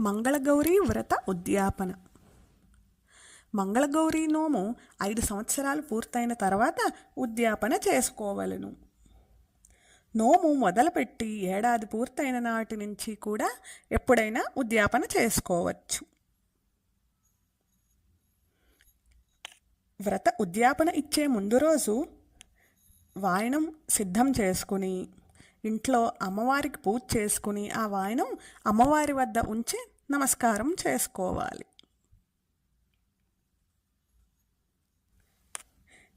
మంగళగౌరీ వ్రత ఉద్యాపన. మంగళగౌరి నోము ఐదు సంవత్సరాలు పూర్తయిన తర్వాత ఉద్యాపన చేసుకోవలను. నోము మొదలుపెట్టి ఏడాది పూర్తయిన నాటి నుంచి కూడా ఎప్పుడైనా ఉద్యాపన చేసుకోవచ్చు. వ్రత ఉద్యాపన ఇచ్చే ముందు రోజు వాయనం సిద్ధం చేసుకుని ఇంట్లో అమ్మవారికి పూజ చేసుకుని ఆ వాయనం అమ్మవారి వద్ద ఉంచి నమస్కారం చేసుకోవాలి.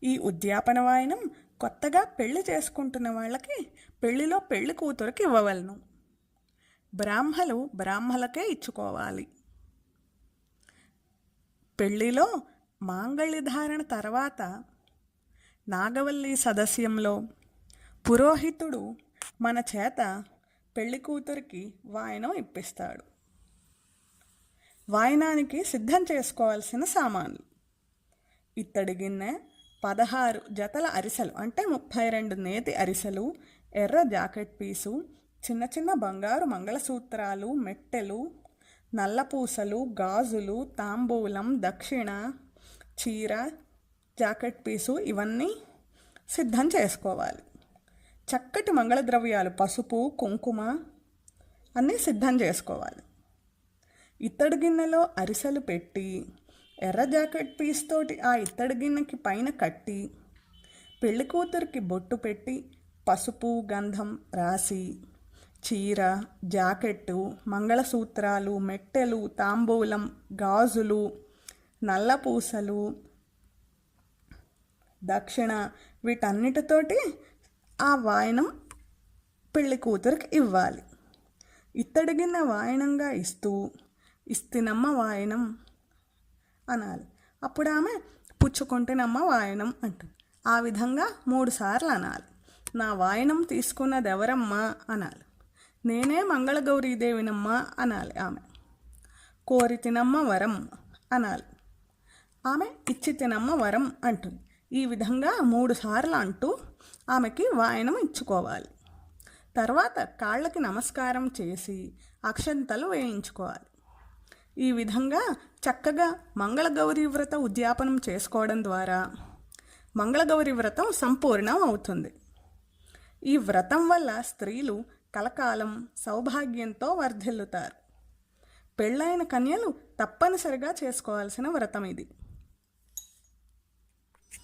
ఈ ఉద్యాపన వాయనం కొత్తగా పెళ్ళి చేసుకుంటున్న వాళ్ళకి పెళ్ళిలో పెళ్ళి కూతురికి ఇవ్వవలను. బ్రాహ్మలు బ్రాహ్మలకే ఇచ్చుకోవాలి. పెళ్ళిలో మాంగళ్య ధారణ తర్వాత నాగవల్లి సదస్యంలో పురోహితుడు మన చేత పెళ్ళి కూతురికి వాయనం ఇప్పిస్తాడు. వాయనానికి సిద్ధం చేసుకోవాల్సిన సామాన్లు. ఇత్తడి గిన్నె పదహారు జతల అరిసెలు అంటే ముప్పై రెండు నేతి అరిసెలు ఎర్ర జాకెట్ పీసు చిన్న చిన్న బంగారు మంగళసూత్రాలు మెట్టెలు నల్లపూసలు గాజులు తాంబూలం దక్షిణ చీర జాకెట్ పీసు ఇవన్నీ సిద్ధం చేసుకోవాలి. చక్కటి మంగళద్రవ్యాలు పసుపు కుంకుమ అన్నీ సిద్ధం చేసుకోవాలి. ఇత్తడి గిన్నెలో అరిసెలు పెట్టి ఎర్ర జాకెట్ పీస్ తోటి ఆ ఇత్తడి గిన్నెకి పైన కట్టి పెళ్ళి కూతురికి బొట్టు పెట్టి పసుపు గంధం రాసి చీర జాకెట్టు మంగళసూత్రాలు మెట్టెలు తాంబూలం గాజులు నల్లపూసలు దక్షిణ వీటన్నిటితోటి ఆ వాయనం పెళ్ళి కూతురికి ఇవ్వాలి. ఇత్తడిగిన వాయనంగా ఇస్తూ ఇస్తినమ్మ వాయనం అనాలి. అప్పుడు ఆమె పుచ్చుకుంటేనమ్మ వాయనం అంటుంది. ఆ విధంగా మూడుసార్లు అనాలి. నా వాయనం తీసుకున్నది ఎవరమ్మా అనాలి. నేనే మంగళగౌరీదేవినమ్మ అనాలి ఆమె. కోరి తినమ్మ వరం అనాలి. ఆమె ఇచ్చి తినమ్మ వరం అంటుంది. ఈ విధంగా మూడుసార్లు అంటూ ఆమెకి వాయనం ఇచ్చుకోవాలి. తర్వాత కాళ్ళకి నమస్కారం చేసి అక్షంతలు వేయించుకోవాలి. ఈ విధంగా చక్కగా మంగళగౌరి వ్రత ఉద్యాపనం చేసుకోవడం ద్వారా మంగళగౌరి వ్రతం సంపూర్ణం అవుతుంది. ఈ వ్రతం వల్ల స్త్రీలు కలకాలం సౌభాగ్యంతో వర్ధిల్లుతారు. పెళ్ళైన కన్యలు తప్పనిసరిగా చేసుకోవాల్సిన వ్రతం ఇది.